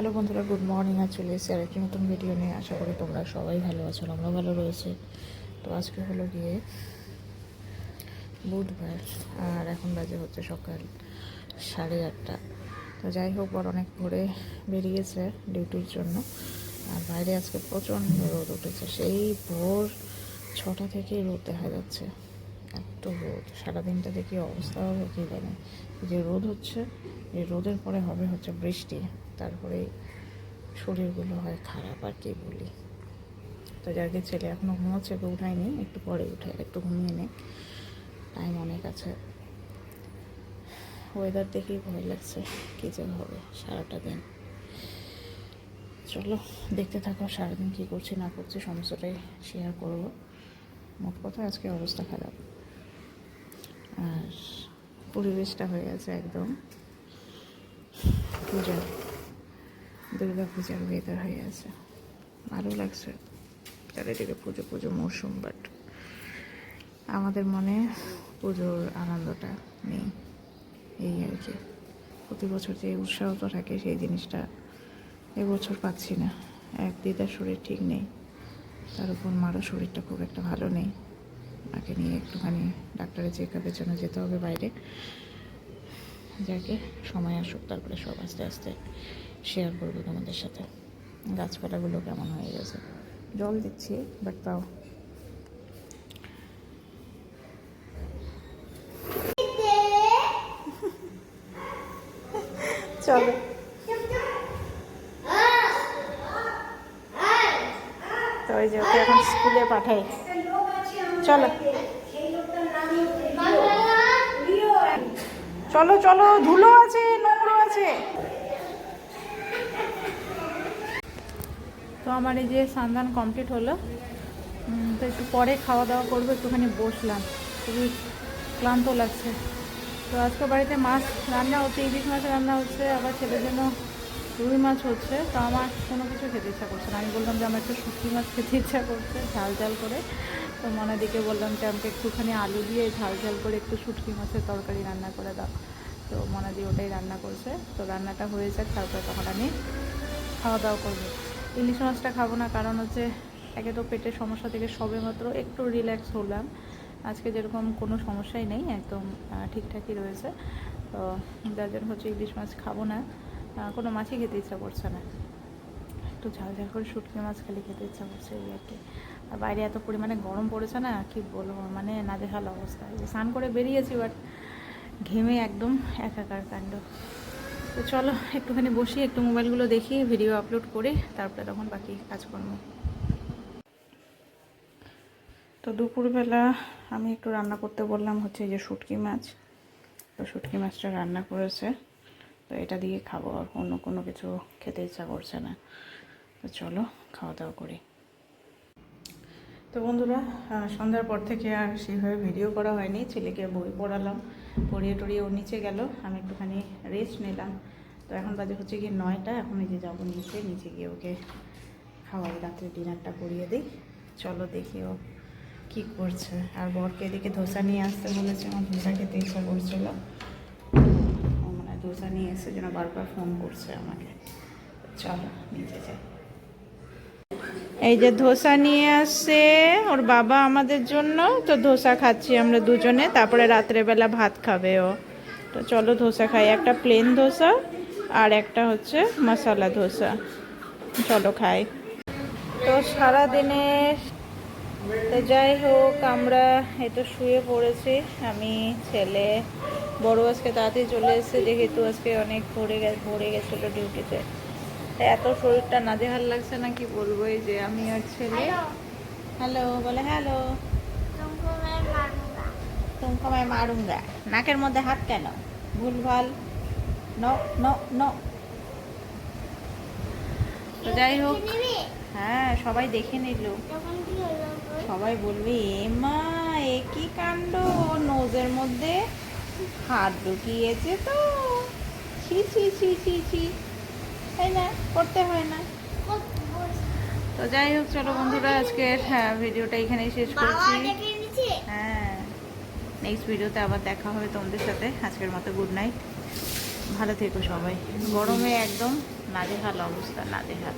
Hello বন্ধুরা, good morning আর চলে এসেছি আর একটি নতুন ভিডিও নিয়ে। আশা করি তোমরা সবাই ভালো আছো, আমরা ভালো রয়েছে। তো আজকে হলো গিয়ে বুধবার, আর এখন বাজে হচ্ছে সকাল সাড়ে আটটা। তো যাই হোক বড় অনেক ভোরে বেরিয়েছে ডিউটির জন্য, আর বাইরে আজকে প্রচণ্ড রোদ উঠেছে। সেই ভোর ছটা থেকেই রোদ দেখা যাচ্ছে, এত রোদ। সারাদিনটা দেখি অবস্থা হবে কী জানে। যে রোদ হচ্ছে এই রোদের পরে হবে হচ্ছে বৃষ্টি, তারপরে শরীরগুলো হয় খারাপ আর কি বলি। তো যাকে ছেলে এখনও ঘুমাচ্ছে ওকে উঠায়নি, একটু পরে উঠে, একটু ঘুমিয়ে নে। টাইম অনেক আছে। ওয়েদার দেখেই ভয় লাগছে, কী যে হবে সারাটা দিন। চলো, দেখতে থাকো সারাদিন কী করছি, না করছি, সমস্তটাই শেয়ার করব। মোট কথা আজকে অবস্থা খারাপ। আর পরিবেশটা হয়ে গেছে একদম। পূজার দুর্গা পূজার ওয়েদার হয়ে আছে। ভালো লাগছে চারিদিকে পুজো পুজো মরশুম বাট আমাদের মনে পুজোর আনন্দটা নেই। এই আর কি। প্রতি বছর যে উৎসাহটা থাকে, সেই জিনিসটা এবছর পাচ্ছি না। এক দিদার শরীর ঠিক নেই। তার উপর মারও শরীরটা খুব একটা ভালো নেই। মাকে নিয়ে একটুখানি ডাক্তারের চেক আপের জন্য যেতে হবে বাইরে। যাকে সময় আসুক, তারপরে সব আস্তে আস্তে শেয়ার করব তোমাদের সাথে। গাছপালাগুলো কেমন হয়ে গেছে? জল দিচ্ছি বাট তাও। চলো। তো ওই যে ওকে এখন স্কুলে পাঠাই। চলো। চলো চলো, ধুলো আছে, নোংরা আছে। তো আমার এই যে সান্দান কমপ্লিট হলো। তো একটু পরে খাওয়া দাওয়া করব, একটুখানি বসলাম। খুবই ক্লান্ত লাগছে। তো আজকে বাড়িতে মাছ রান্না হচ্ছে, ইলিশ মাছ রান্না হচ্ছে, আবার ছেলের জন্য রুই মাছ হচ্ছে। তো আমার কোনো কিছু খেতে ইচ্ছা করছে না। আমি বললাম যে আমার একটু শুটকি মাছ খেতে ইচ্ছা করছে, ঝাল ঝাল করে। তো মনাদিকে বললাম যে আমাকে একটুখানি আলু দিয়ে ঝাল ঝাল করে একটু শুটকি মাছের তরকারি রান্না করে দাও। তো মনাদি ওটাই রান্না করছে। তো রান্নাটা হয়ে যাক, তারপরে তখন আমি খাওয়া দাওয়া করব। ইলিশ মাছটা খাব না, কারণ হচ্ছে একে তো পেটের সমস্যা থেকে সবে মাত্র একটু রিল্যাক্স হলাম। আজকে যেরকম কোনো সমস্যাই নেই, একদম ঠিকঠাকই রয়েছে। তো যার জন্য হচ্ছে ইলিশ মাছ খাব না। কোনো মাছই খেতে ইচ্ছা করছে না। একটু ঝাল ঝাল করে শুটকি মাছ খালি খেতে ইচ্ছা করছে এই আর কি। আর বাইরে এত পরিমাণে গরম পড়েছে না, কি বলব মানে নাজেহাল অবস্থা। এই যে স্নান করে বেরিয়েছি বাট ঘেমে একদম একাকার কাণ্ড। তো চলো, একটুখানি বসি, একটু মোবাইলগুলো দেখি ভিডিও আপলোড করে, তারপরে তখন বাকি কাজকর্ম। তো দুপুরবেলা আমি একটু রান্না করতে বললাম, হচ্ছে যে শুটকি মাছ। তো শুটকি মাছটা রান্না করেছে, তো এটা দিয়ে খাব, আর অন্য কোনো কিছু খেতে ইচ্ছা করছে না। তো চলো, খাওয়া দাওয়া করি। তো বন্ধুরা সন্ধ্যার পর থেকে আর সেভাবে ভিডিও করা হয়নি। ছেলেকে বই পড়ালাম, পড়িয়ে টড়িয়ে ও নিচে গেল। আমি একটুখানি রেস্ট নিলাম। তো এখন বাজে হচ্ছে গিয়ে নয়টা। এখন এই যে যাব নিচে নিচে গিয়ে ওকে খাওয়াই রাত্রে ডিনারটা করিয়ে দিই। চলো দেখি ও কী করছে। আর বরকে এদিকে ধোসা নিয়ে আসতে বলেছে। আমার ধোসা খেতে ইচ্ছা করছিল। মানে ধোসা নিয়ে এসে যেন বারবার ফোন করছে আমাকে। চলো, নিচে যাই। এই যে ধোসা নিয়ে আসছে ওর বাবা আমাদের জন্য। তো ধোসা খাচ্ছি আমরা দুজনে, তারপরে রাত্রেবেলা ভাত খাবে ও। তো চলো ধোসা খাই, একটা প্লেন ধোসা আর একটা হচ্ছে মশলা ধোসা। চলো খাই। তো সারাদিনের তো যাই হোক, আমরা এই তো শুয়ে পড়েছি। আমি, ছেলে, বড় আজকে তাড়াতাড়ি চলে এসেছে, যেহেতু আজকে অনেক ভরে ভরে গেছিল ডিউটিতে এত শরীরটা নাজেহাল লাগছে না কি বলব? এই যে আমি আর ছেলে। হ্যালো বলে হ্যালো তুমকো मैं মারুঙ্গা। নাকের মধ্যে হাত কেন? ভুলভাল। নো নো নো তো যাই হোক। হ্যাঁ সবাই দেখে নিল। সবাই বলবে এ মা এ কি কাণ্ড? নোজের মধ্যে হাত ঢুকিয়েছে তো। ছি ছি ছি ছি ছি। তাই না করতে হয় না। তো যাই হোক চলো বন্ধুরা আজকের হ্যাঁ, ভিডিওটা এখানেই শেষ করছি। হ্যাঁ নেক্সট ভিডিওতে আবার দেখা হবে তোমাদের সাথে। আজকের মতো গুড নাইট ভালো থেকো সবাই। গরমে একদম নাজেহাল অবস্থা না নাজেহাল।